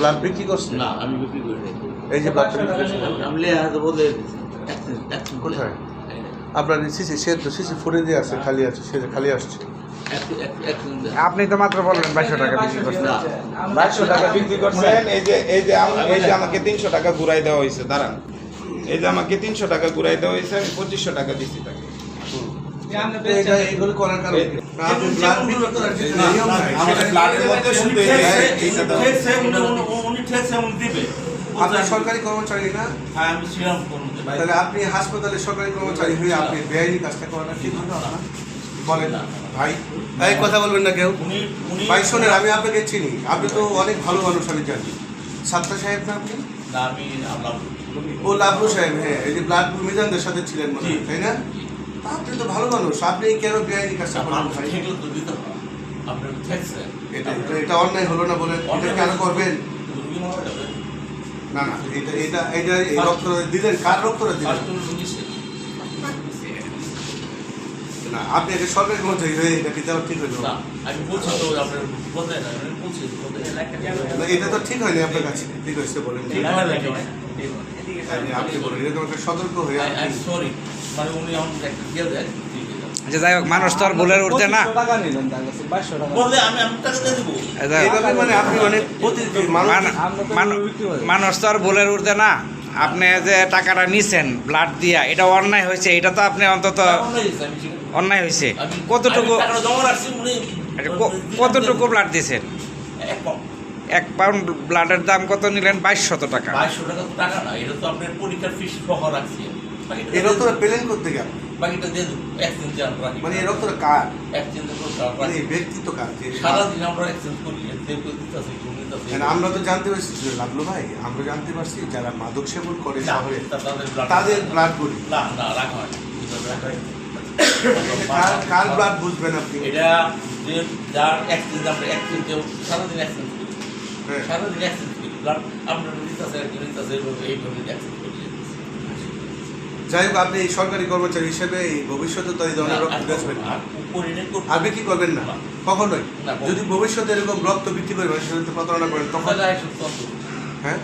Blood বিক্রি করছে না আমি বিক্রি করি এই যে ব্লাডটা আমি বলে দিয়েছি অ্যাক্সিডেন্ট অ্যাক্সিডেন্ট করে। কোথায়? আপনার সিসি সে তো সিসি ফুটে দিয়ে আছে খালি আছে সে খালি আসছে। আপনি তো মাত্র বললেন বাইশশো টাকা বিক্রি করছেন। বাইশশো টাকা বিক্রি করছেন। এই যে এই যে এই যে আমাকে তিনশো টাকা ঘুরাই দেওয়া হয়েছে দাঁড়ান। এই যে আমাকে তিনশো টাকা ঘুরাই দেওয়া হয়েছে আমি পঁচিশশো টাকা দিচ্ছি এইগুলো করার কারণ আপনি আপনার সরকারি কর্মচারী না? হ্যাঁ আমি কর্মচারী। তাহলে হাসপাতালে সরকারি কর্মচারী হয়ে আপনি বেআইনি কাজটা করাটা ঠিক হবে না? বলেন না। ভাই। কথা বলবেন না কেউ। উনি উনি ভাই শোনেন আমি আপনাকে চিনি। আপনি তো অনেক ভালো মানুষ আমি জানি। সাত্তা সাহেব না আপনি? ও লাভলু সাহেব হ্যাঁ এই যে ব্লাড মিজানদের সাথে ছিলেন মনে হয়, তাই না? আপনি তো ভালো মানুষ। আপনি কেন বেআইনি কাজটা করলেন ভাই ঠেকলে তো দিতে হবে। আপনার ঠেকছে এটা এটা- অন্যায় হলো না বলেন এটা কেন করবেন? না না এটা এটা এটা এই রক্ত দিলেন। কার রক্ত দিলেন? না আপনি এটা সরকারি কর্মচারী হয়ে এটা কি ঠিক হলো? না আমি বলছি তো আপনার বলতে না আমি বলছি এটা তো ঠিক হয়নি আপনার কাছে। ঠিক হয়েছে বলেন। ঠিক হয় আপনি- আপনি বলেন এরকম সতর্ক হয়ে সরি মানে উনি আমার একটা দিয়ে দেয় ঠিক আচ্ছা যাই হোক মানুষ তো আর ভুলের উঠতে না। মানে আপনি মানে প্রতি মানুষ। মান- মান- মানুষ তো আর ভুলের উঠতে না। আপনি যে টাকাটা নিছেন ব্লাড দিয়া এটা অন্যায় হয়েছে এটা তো আপনি অন্তত অন্যায় হয়েছে কতটুকু কতটুকু ব্লাড দিয়েছেন এক পাউন্ড ব্লাডের দাম কত নিলেন? বাইশশত টাকা। বাইশশো টাকা তো টাকা না এটা তো আপনার পরীক্ষার ফিস সহ রাখছি। এই দিয়ে পেলেন করতে গেল বাকিটা দিয়ে এক্সচেঞ্জ আমরা রাখি। মানে এই রক্তটা কার? এক্সচেঞ্জ মানে এই ব্যক্তিত্ব কার? যে সারাদিন আমরা এক্সচেঞ্জ করি। দিতেছে কেউ মানে আমরা তো জানতে পারছি যে লাভলু ভাই আমরা জানতে পারছি যারা মাদক সেবন করে শহরে তাদের ব্লাড করি। না না রাখা হয় কার ব্লাড বুঝবেন আপনি? এটা যে যার এক্সচেঞ্জ আমরা এক্সচেঞ্জ সারাদিন এক্সচেঞ্জ। সারাদিন এক্সচেঞ্জ করি। ব্লাড আপনার নিতেছে এইভাবে এক্সচেঞ্জ করি যাই হোক আপনি এই সরকারি কর্মচারী হিসেবে এই ভবিষ্যতে তো এই ধরনের রক্ত বেচবেন না। আর বিক্রি করবেন না। কখনোই। যদি ভবিষ্যতে এরকম রক্ত বিক্রি করে মানুষের সাথে প্রতারণা করেন তখন হ্যাঁ।